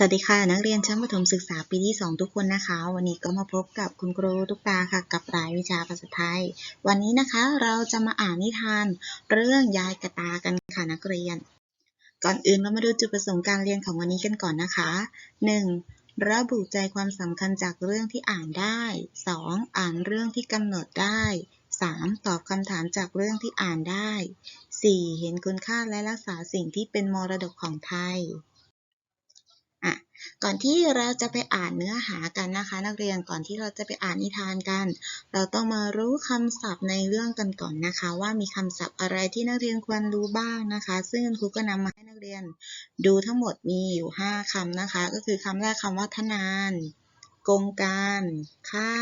สวัสดีค่ะ นักเรียนชั้นประถมศึกษาปีที่ 2 ทุกคนนะคะ วันนี้ก็มาพบกับคุณครูทุกตาค่ะ กับรายวิชาภาษาไทย วันนี้นะคะเราจะมาอ่านนิทานเรื่องยายกระตากันค่ะนักเรียน ก่อนอื่นเรามาดูจุดประสงค์การเรียนของวันนี้กันก่อนนะคะ 1. ระบุใจความสำคัญจากเรื่องที่อ่านได้ 2. อ่านเรื่องที่กำหนดได้ 3. ตอบคำถามจากเรื่องที่อ่านได้ 4. เห็นคุณค่าและรักษาสิ่งที่เป็นมรดกของไทย ก่อนที่เราจะไปอ่านเนื้อหากันนะคะ นักเรียนก่อนที่เราจะไปอ่านนิทานกัน เราต้องมารู้คำศัพท์ในเรื่องกันก่อนนะคะ ว่ามีคำศัพท์อะไรที่นักเรียนควรรู้บ้างนะคะ ซึ่งครูก็นำมาให้นักเรียน ดูทั้งหมดมีอยู่ 5คำนะคะ ก็คือคำแรกคำว่าทนานกงการค่า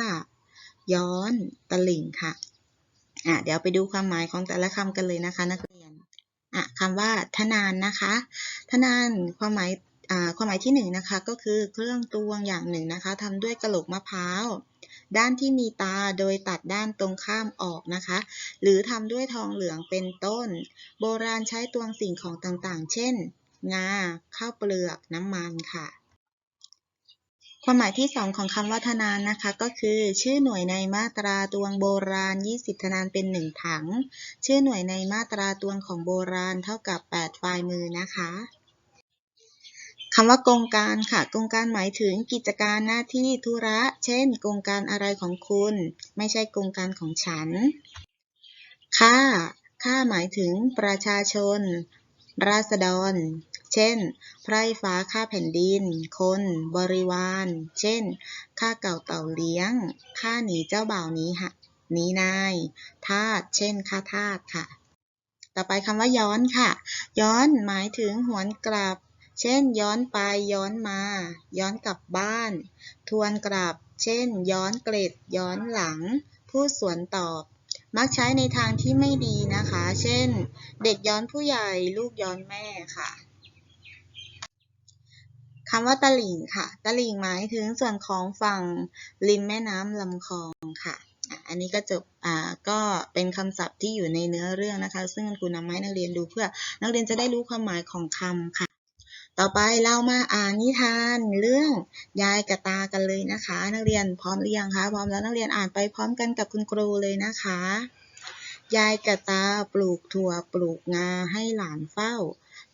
ย้อน ตลิ่งค่ะอะ เดี๋ยวไปดูความหมายของแต่ละคำกันเลยนะคะ นักเรียนอะคำว่าทนานนะคะ ทนานความหมาย ความหมายที่หนึ่งนะคะก็คือเครื่องตวงอย่างหนึ่งนะคะทำด้วยกระโหลกมะพร้าว ด้านที่มีตาโดยตัดด้านตรงข้ามออกนะคะ หรือทำด้วยทองเหลืองเป็นต้น โบราณใช้ตวงสิ่งของต่างๆ เช่น งา ข้าวเปลือก น้ำมันค่ะ ความหมายที่สองของคำว่าทนานนะคะ ก็คือ ชื่อหน่วยในมาตราตวงโบราณ 20ทนานเป็น 1 ถัง ชื่อหน่วยในมาตราตวงของโบราณเท่ากับ 8 ฝ่ายมือนะคะ คำว่ากงการค่ะ กงการหมายถึงกิจการหน้าที่ธุระ เช่น กงการอะไรของคุณ ไม่ใช่กงการของฉัน ค่า ค่าหมายถึงประชาชน ราษฎร เช่น ไพร่ฟ้าค่าแผ่นดิน คน บริวาร เช่น ค่าเก่าเต่าเลี้ยง ค่าหนีเจ้าบ่าวนี้ฮะหนีนาย ทาส เช่น ค่าทาสค่ะ ต่อไปคำว่าย้อนค่ะ ย้อนหมายถึงหวนกลับ เช่น ย้อนไป ย้อนมา ย้อนกลับบ้าน ทวนกลับ เช่น ย้อนเกล็ด ย้อนหลัง พูดสวนตอบ มักใช้ในทางที่ไม่ดีนะคะ เช่น เด็กย้อนผู้ใหญ่ ลูกย้อนแม่ค่ะคำว่าตลิ่งค่ะ ตลิ่งหมายถึงส่วนของฝั่งริมแม่น้ำลำคลองค่ะ อันนี้ก็จบ อ่า ก็เป็นคำศัพท์ที่อยู่ในเนื้อเรื่องนะคะ ซึ่งคุณนำมาให้นักเรียนดูเพื่อนักเรียนจะได้รู้ความหมายของคำค่ะ ต่อไปเรามาอ่านนิทานเรื่องยายกระตากันเลยนะคะ นักเรียนพร้อมหรือยังคะพร้อมแล้วนักเรียนอ่านไปพร้อมกันกับคุณครูเลยนะคะ ยายกระตาปลูกถั่วปลูกงาให้หลานเฝ้า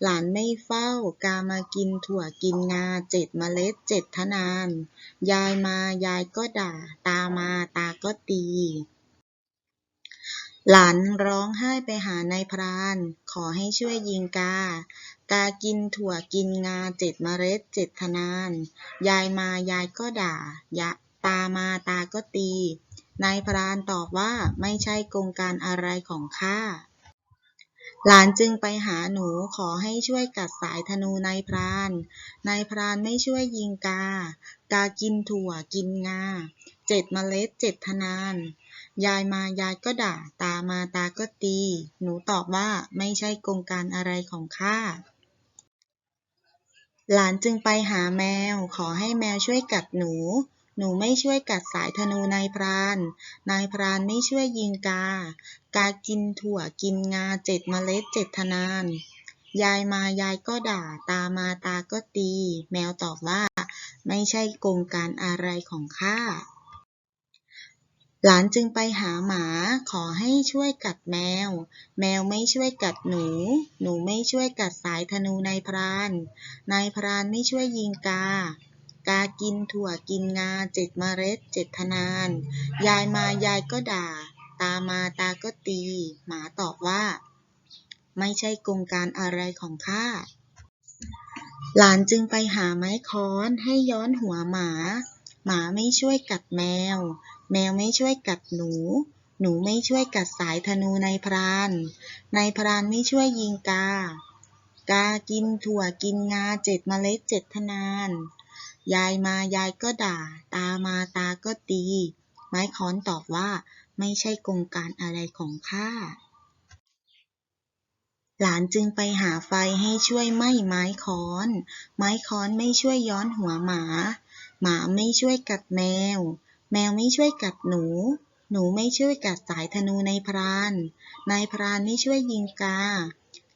หลานไม่เฝ้ากามากินถั่วกินงาเจ็ดเมล็ดเจ็ดทนาน ยายมายายก็ด่า ตามาตาก็ตี หลานร้องไห้ไปหานายพราน ขอให้ช่วยยิงกา กากินถั่วกินงาเจ็ดเมล็ดเจ็ดทนาน ยายมายายก็ด่ายะตามาตาก็ตี นายพรานตอบว่าไม่ใช่กงการอะไรของข้า หลานจึงไปหาหนูขอให้ช่วยกัดสายธนูนายพราน นายพรานไม่ช่วยยิงกา กากินถั่วกินงาเจ็ดเมล็ดเจ็ดทนาน ยายมายายก็ด่า ตามาตาก็ตี หนูตอบว่าไม่ใช่กงการอะไรของข้า หลานจึงไปหาแมว ขอให้แมวช่วยกัดหนู หนูไม่ช่วยกัดสายธนูนายพราน นายพรานไม่ช่วยยิงกา กากินถั่วกินงาเจ็ดเมล็ดเจ็ดทนาน ยายมายายก็ด่า ตามาตาก็ตี แมวตอบว่า ไม่ใช่กงการอะไรของข้า หลานจึงไปหาหมาขอให้ช่วยกัดแมว แมวไม่ช่วยกัดหนู หนูไม่ช่วยกัดสายธนูนายพราน นายพรานไม่ช่วยยิงกา กากินถั่วกินงาเจ็ดเมล็ดเจ็ดทนาน ยายมายายก็ด่า ตามาตาก็ตี หมาตอบว่า ไม่ใช่กงการอะไรของข้า หลานจึงไปหาไม้ค้อนให้ย้อนหัวหมา หมาไม่ช่วยกัดแมว แมวไม่ช่วยกัดหนู หนูไม่ช่วยกัดสายธนูนายพรานนายพรานไม่ช่วยยิงกา กากินถั่วกินงาเจ็ดเมล็ดเจ็ดทนาน ยายมายายก็ด่า ตามาตาก็ตี ไม้ค้อนตอบว่า ไม่ใช่กงการอะไรของข้า หลานจึงไปหาไฟให้ช่วยไหม้ไม้ค้อน ไม้ค้อนไม่ช่วยย้อนหัวหมา หมาไม่ช่วยกัดแมว แมวไม่ช่วยกัดหนู หนูไม่ช่วยกัดสายธนูนายพราน นายพรานไม่ช่วยยิงกา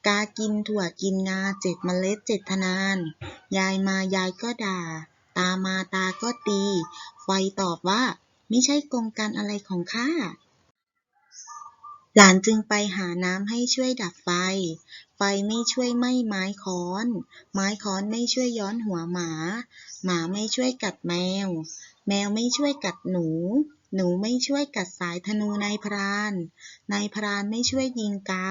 กากินถั่วกินงาเจ็ดเมล็ดเจ็ดทนาน ยายมายายก็ด่า ตามาตาก็ตี ไฟตอบว่า ไม่ใช่กงกันอะไรของข้า หลานจึงไปหาน้ำให้ช่วยดับไฟ ไฟไม่ช่วยไหม้ไม้ค้อน ไม้ค้อนไม่ช่วยย้อนหัวหมา หมาไม่ช่วยกัดแมว แมวไม่ช่วยกัดหนู หนูไม่ช่วยกัดสายธนูนายพราน นายพรานไม่ช่วยยิงกา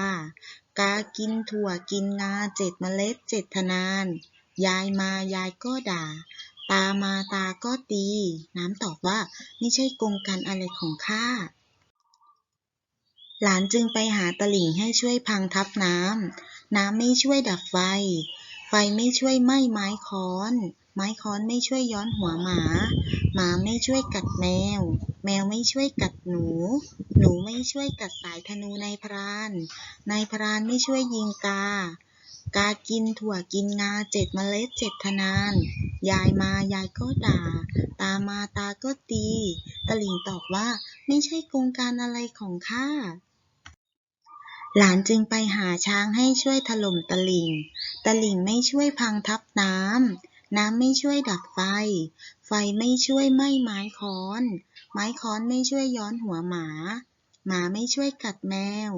กากินถั่วกินงาเจ็ดเมล็ดเจ็ดทนาน ยายมายายก็ด่า ตามาตาก็ตี น้ำตอบว่าไม่ใช่กงกันอะไรของข้า หลานจึงไปหาตะลิ่งให้ช่วยพังทับน้ำ น้ำไม่ช่วยดับไฟ ไฟไม่ช่วยไหม้ไม้ค้อน ไม้ค้อนไม่ช่วยย้อนหัวหมา หมาไม่ช่วยกัดแมว แมวไม่ช่วยกัดหนู หนูไม่ช่วยกัดสายธนูนายพราน นายพรานไม่ช่วยยิงกา กากินถั่วกินงาเจ็ดเมล็ดเจ็ดทนาน ยายมายายก็ด่า ตามาตาก็ตี ตะหลิงตอบว่าไม่ใช่โครงการอะไรของข้าหลานจึงไปหาช้างให้ช่วยถล่มตะลิ่ง ตะลิ่งไม่ช่วยพังทับน้ำ น้ำไม่ช่วยดับไฟ ไฟไม่ช่วยไหม้ไม้ค้อน ไม้ค้อนไม่ช่วยย้อนหัวหมา หมาไม่ช่วยกัดแมว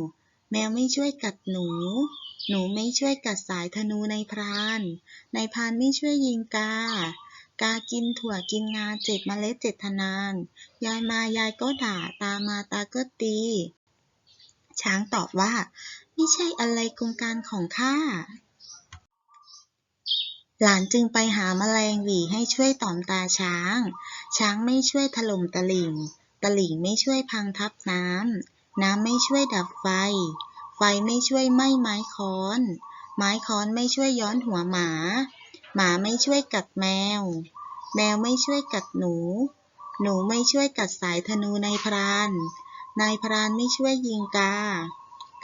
แมวไม่ช่วยกัดหนู หนูไม่ช่วยกัดสายธนูในพราน ในพรานไม่ช่วยยิงกา กากินถั่วกินงาเจ็ดเมล็ดเจ็ดทนาน ยายมายายก็ด่า ตามาตาก็ตี ช้างตอบว่า ไม่ใช่อะไรโครงการของข้า หลานจึงไปหาแมลงหวีให้ช่วยตอมตาช้าง ช้างไม่ช่วยถล่มตะลิ่งตะลิ่งไม่ช่วยพังทับน้ำ น้ำไม่ช่วยดับไฟ ไฟไม่ช่วยไหม้ไม้ค้อน ไม้ค้อนไม่ช่วยย้อนหัวหมา หมาไม่ช่วยกัดแมว แมวไม่ช่วยกัดหนู หนูไม่ช่วยกัดสายธนูในพราน นายพรานไม่ช่วยยิงกา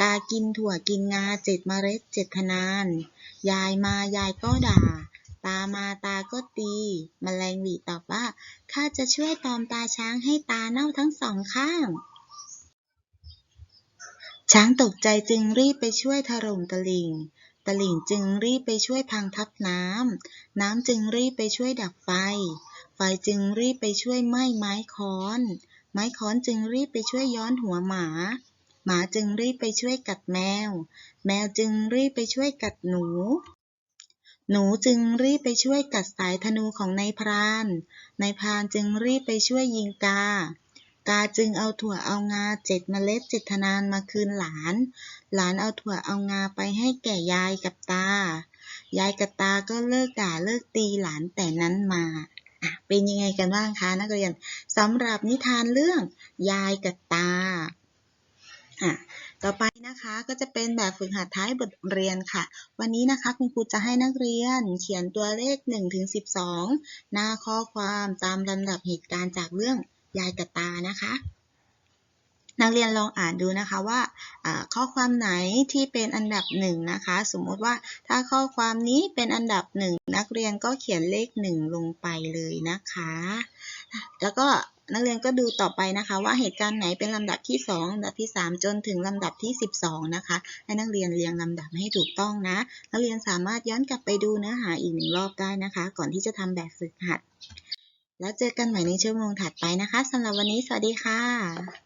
กากินถั่วกินงาเจ็ดเมล็ดเจ็ดทนาน ยายมายายก็ด่า ตามาตาก็ตีมแมลงหวีตอบว่าข้าจะช่วยตอมตาช้างให้ตาเน่าทั้งสองข้าง ช้างตกใจจึงรีบไปช่วยถล่มตะลิง ตะลิงจึงรีบไปช่วยพังทับน้ำ น้ำจึงรีบไปช่วยดับไฟ ไฟจึงรีบไปช่วยไหม้ไม้ค้อน ไม้ค้อนจึงรีบไปช่วยย้อนหัวหมา หมาจึงรีบไปช่วยกัดแมว แมวจึงรีบไปช่วยกัดหนู หนูจึงรีบไปช่วยกัดสายธนูของนายพราน นายพรานจึงรีบไปช่วยยิงกา กาจึงเอาถั่วเอางาเจ็ดเมล็ดเจ็ดทนานมาคืนหลาน หลานเอาถั่วเอางาไปให้แก่ยายกับตา ยายกับตาก็เลิกด่าเลิกตีหลานแต่นั้นมาเป็นยังไงกันบ้างคะนักเรียนสำหรับนิทานเรื่องยายกับตา อะต่อไปนะคะก็จะเป็นแบบฝึกหัดท้ายบทเรียนค่ะ วันนี้นะคะคุณครูจะให้นักเรียนเขียนตัวเลข1ถึง12 หน้าข้อความตามลำดับเหตุการณ์จากเรื่องยายกับตานะคะ นักเรียนลองอ่านดูนะคะว่าอ่าข้อความไหนที่เป็นอันดับหนึ่งนะคะ สมมติว่าถ้าข้อความนี้เป็นอันดับหนึ่งนักเรียนก็เขียนเลขหนึ่งลงไปเลยนะคะ แล้วก็ นักเรียนก็ดูต่อไปนะคะ ว่าเหตุการณ์ไหนเป็นลำดับที่ 2ลำดับที่ 3 จนถึงลำดับที่ 12 นะคะ ให้นักเรียนเรียงลำดับให้ถูกต้องนะ นักเรียนสามารถย้อนกลับไปดูเนื้อหาอีกหนึ่งรอบได้นะคะ ก่อนที่จะทำแบบฝึกหัด แล้วเจอกันใหม่ในชั่วโมงถัดไปนะคะสำหรับวันนี้สวัสดีค่ะ